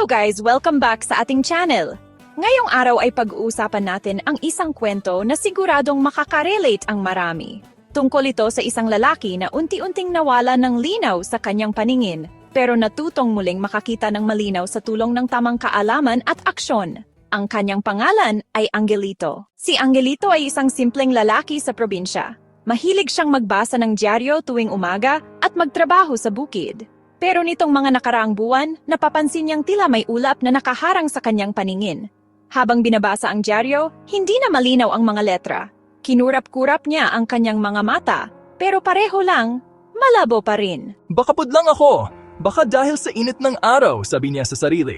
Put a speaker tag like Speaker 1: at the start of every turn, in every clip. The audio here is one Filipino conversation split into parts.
Speaker 1: Hello guys! Welcome back sa ating channel. Ngayong araw ay pag-uusapan natin ang isang kwento na siguradong makakarelate ang marami. Tungkol ito sa isang lalaki na unti-unting nawala ng linaw sa kanyang paningin, pero natutong muling makakita ng malinaw sa tulong ng tamang kaalaman at aksyon. Ang kanyang pangalan ay Angelito. Si Angelito ay isang simpleng lalaki sa probinsya. Mahilig siyang magbasa ng dyaryo tuwing umaga at magtrabaho sa bukid. Pero nitong mga nakaraang buwan, napapansin niyang tila may ulap na nakaharang sa kanyang paningin. Habang binabasa ang dyaryo, hindi na malinaw ang mga letra. Kinurap-kurap niya ang kanyang mga mata, pero pareho lang, malabo pa rin.
Speaker 2: Baka pudlang ako. Baka dahil sa init ng araw, sabi niya sa sarili.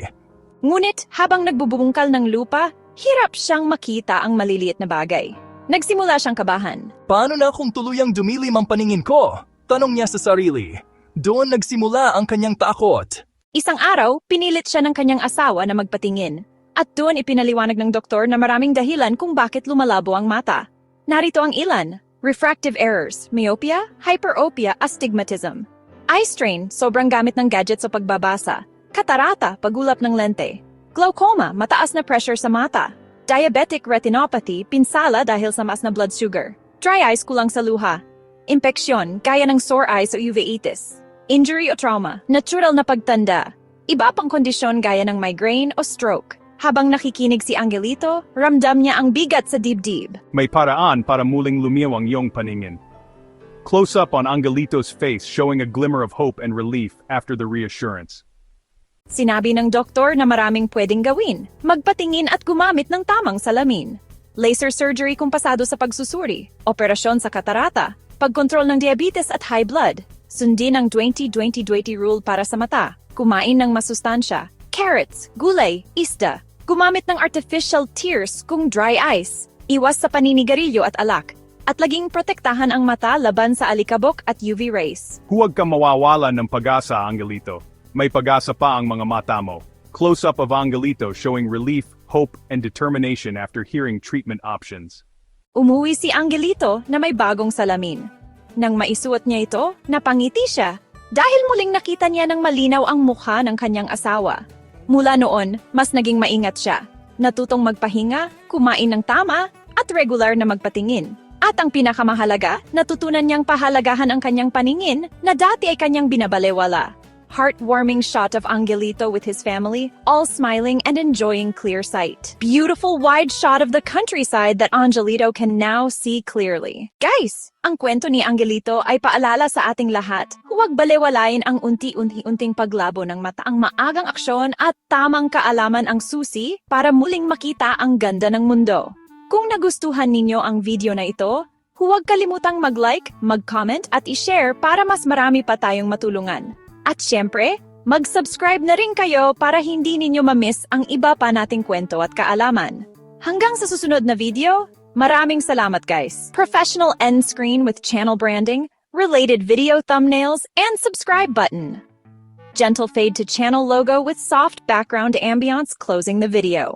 Speaker 1: Ngunit habang nagbubungkal ng lupa, hirap siyang makita ang maliliit na bagay. Nagsimula siyang kabahan.
Speaker 2: Paano na kung tuluyang dumilim ang paningin ko? Tanong niya sa sarili. Doon nagsimula ang kanyang takot.
Speaker 1: Isang araw, pinilit siya ng kanyang asawa na magpatingin. At doon ipinaliwanag ng doktor na maraming dahilan kung bakit lumalabo ang mata. Narito ang ilan. Refractive errors, myopia, hyperopia, astigmatism. Eye strain, sobrang gamit ng gadget sa pagbabasa. Katarata, pagulap ng lente. Glaucoma, mataas na pressure sa mata. Diabetic retinopathy, pinsala dahil sa mas na blood sugar. Dry eyes, kulang sa luha. Impeksyon, gaya ng sore eyes o uveitis. Injury o trauma, natural na pagtanda. Iba pang kondisyon gaya ng migraine o stroke. Habang nakikinig si Angelito, ramdam niya ang bigat sa dibdib.
Speaker 3: May paraan para muling lumiyaw ang iyong paningin. Close up on Angelito's face showing a glimmer of hope and relief after the reassurance.
Speaker 1: Sinabi ng doktor na maraming pwedeng gawin, magpatingin at gumamit ng tamang salamin. Laser surgery kung pasado sa pagsusuri, operasyon sa katarata, pagkontrol ng diabetes at high blood, sundin ang 20-20-20 rule para sa mata, kumain ng masustansya, carrots, gulay, isda, gumamit ng artificial tears kung dry eyes, iwas sa paninigarilyo at alak, at laging protektahan ang mata laban sa alikabok at UV rays.
Speaker 3: Huwag ka mawawala ng pag-asa, Angelito. May pag-asa pa ang mga mata mo. Close up of Angelito showing relief, hope, and determination after hearing treatment options.
Speaker 1: Umuwi si Angelito na may bagong salamin. Nang maisuot niya ito, napangiti siya dahil muling nakita niya ng malinaw ang mukha ng kanyang asawa. Mula noon, mas naging maingat siya. Natutong magpahinga, kumain ng tama, at regular na magpatingin. At ang pinakamahalaga, natutunan niyang pahalagahan ang kanyang paningin na dati ay kanyang binabalewala. Heartwarming shot of Angelito with his family, all smiling and enjoying clear sight. Beautiful wide shot of the countryside that Angelito can now see clearly. Guys, ang kwento ni Angelito ay paalala sa ating lahat. Huwag balewalain ang unti-unti-unting paglabo ng mata. Ang maagang aksyon at tamang kaalaman ang susi para muling makita ang ganda ng mundo. Kung nagustuhan ninyo ang video na ito, huwag kalimutang mag-like, mag-comment at i-share para mas marami pa tayong matulungan. At syempre, mag-subscribe na rin kayo para hindi ninyo ma-miss ang iba pa nating kwento at kaalaman. Hanggang sa susunod na video, maraming salamat guys. Professional end screen with channel branding, related video thumbnails, and subscribe button. Gentle fade to channel logo with soft background ambiance closing the video.